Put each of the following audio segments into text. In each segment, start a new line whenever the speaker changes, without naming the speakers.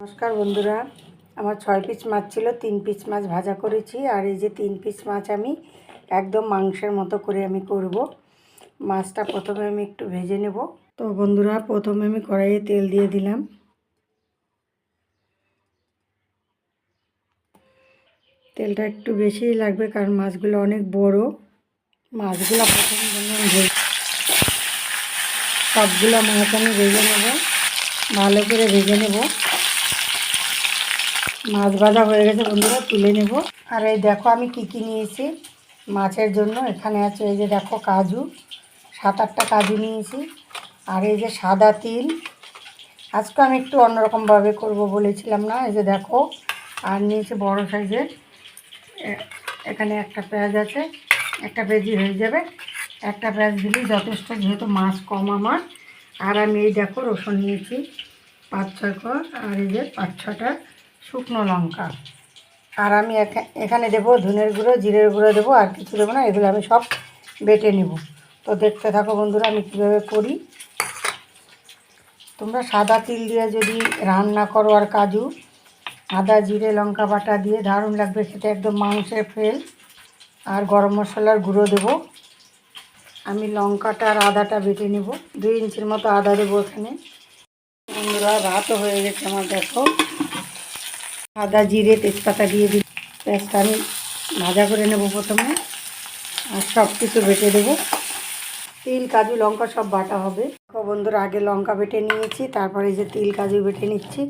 নমস্কার বন্ধুরা, আমার ছয় পিস মাছ ছিল, তিন পিস মাছ ভাজা করেছি, আর এই যে তিন পিস মাছ আমি একদম মাংসের মতো করে আমি করব। মাছটা প্রথমে আমি একটু ভেজে নেব। তো বন্ধুরা, প্রথমে আমি কড়াইয়ে তেল দিয়ে দিলাম। তেলটা একটু বেশিই লাগবে কারণ মাছগুলো অনেক বড়। মাছগুলো আমি সবগুলো মাছ আমি ভেজে নেব। ভালো করে ভেজে নেব। মাছ ভাজা হয়ে গেছে বন্ধুরা, তুলে নেব। আর এই দেখো আমি কি কি নিয়েছি মাছের জন্য। এখানে আছে এই যে দেখো কাজু, সাত আটটা কাজু নিয়েছি। আর এই যে সাদা তিল। আজকে আমি একটু অন্যরকমভাবে করব বলেছিলাম না, এই যে দেখো। আর নিয়েছি বড় সাইজের এখানে একটা পেঁয়াজ আছে, একটা পেঁয়াজি হয়ে যাবে। একটা পেঁয়াজ দিলেই যথেষ্ট, যেহেতু মাছ কম আমার। আর আমি এই দেখো রসুন নিয়েছি পাঁচ ছয় কর, আর এই যে পাঁচ ছটা শুকনো লঙ্কা। আর আমি এখা- এখানে দেবো ধনের গুঁড়ো, জিরের গুঁড়ো দেবো, আর কিছু দেবো না, এগুলো আমি সব বেটে নেব। তো দেখতে থাকো বন্ধুরা, আমি কীভাবে করি। তোমরা সাদা তিল দিয়ে যদি রান্না করো আর কাজু, আদা, জিরে, লঙ্কা বাটা দিয়ে দারুণ লাগবে সেটা একদম মাংসের ফেল আর গরম মশলার গুঁড়ো দেবো। আমি লঙ্কাটা আর আদাটা বেটে নেব। দুই ইঞ্চির মতো আদা দেবো এখানে। বন্ধুরা, ভাতও হয়ে গেছে আমার, দেখো। আদা, জিরে, তেজপাতা দিয়ে দিই। পেঁয়াজটা আমি ভাজা করে নেব প্রথমে, আর সব কিছু বেটে দেবো। তিল, কাজু, লঙ্কা সব বাটা হবে। দেখো বন্ধুরা, আগে লঙ্কা বেটে নিয়েছি, তারপরে যে তিল, কাজু বেটে নিচ্ছি,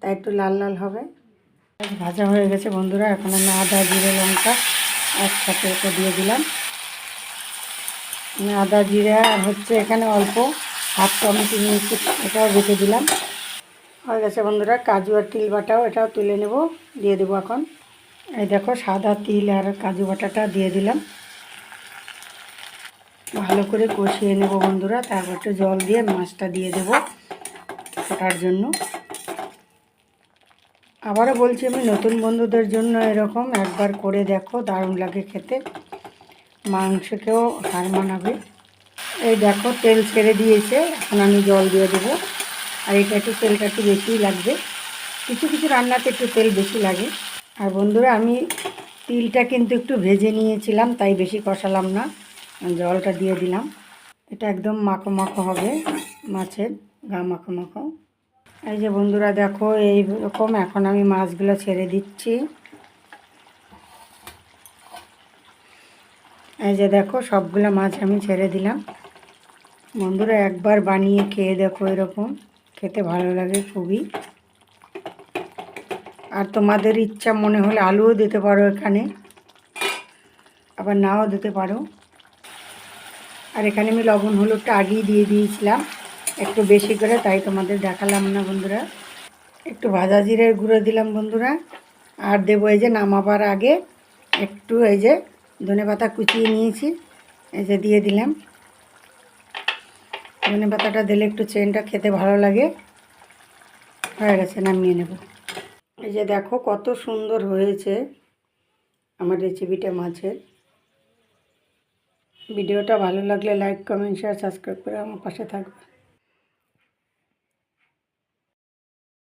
তা একটু লাল লাল হবে। ভাজা হয়ে গেছে বন্ধুরা, এখন আমি আদা, জিরে, লঙ্কা একসাথে দিয়ে দিলাম। আদা, জিরে হচ্ছে এখানে অল্প হাফ টমেটো নিয়েছি, এটাও বেটে দিলাম। হয়ে গেছে বন্ধুরা, কাজু আর তিল বাটাও এটাও তুলে নেব, দিয়ে দেবো এখন। এই দেখো, সাদা তিল আর কাজু বাটাটা দিয়ে দিলাম। ভালো করে কষিয়ে নেব বন্ধুরা, তারপর একটু জল দিয়ে মাছটা দিয়ে দেব ফোটার জন্য। আবারও বলছি, আমি নতুন বন্ধুদের জন্য এরকম একবার করে দেখো, দারুণ লাগে খেতে। মাংসকেও হার মানাবে। এই দেখো, তেল ছেড়ে দিয়েছে, এখন আমি জল দিয়ে দেবো। আর এটা একটু তেলটা একটু বেশিই লাগবে। কিছু কিছু রান্নাতে একটু তেল বেশি লাগে। আর বন্ধুরা, আমি তিলটা কিন্তু একটু ভেজে নিয়েছিলাম, তাই বেশি কষালাম না। জলটা দিয়ে দিলাম। এটা একদম মাখো মাখো হবে, মাছের গা মাখো মাখো। এই যে বন্ধুরা, দেখো এই রকম এখন আমি মাছগুলো ছেড়ে দিচ্ছি। এই যে দেখো, সবগুলো মাছ আমি ছেড়ে দিলাম। বন্ধুরা, একবার বানিয়ে খেয়ে দেখো এরকম। খেতে ভালো লাগে খুবই। আর তোমাদের ইচ্ছা মনে হলে আলুও দিতে পারো এখানে। আবার নাও দিতে পারো। আর এখানে আমি লবণ হলুদটা আগেই দিয়ে দিয়েছিলাম। একটু বেশি করে, তাই তোমাদের দেখালাম না বন্ধুরা। একটু ভাজা জিরের গুঁড়ো দিলাম বন্ধুরা। আর দেবো এই যে নামাবার আগে একটু এই যে ধনে পাতা কুচিয়ে নিয়েছি। এই যে দিয়ে দিলাম। ধনে পাতাটা দিলে একটু চেনটা খেতে ভালো লাগে। হয়ে গেছে, নামিয়ে নেব। এই যে দেখো, কত সুন্দর হয়েছে আমার রেসিপিটা মাছের। ভিডিওটা ভালো লাগলে লাইক, কমেন্ট শেয়ার সাবস্ক্রাইব করে আমার পাশে থাকবে।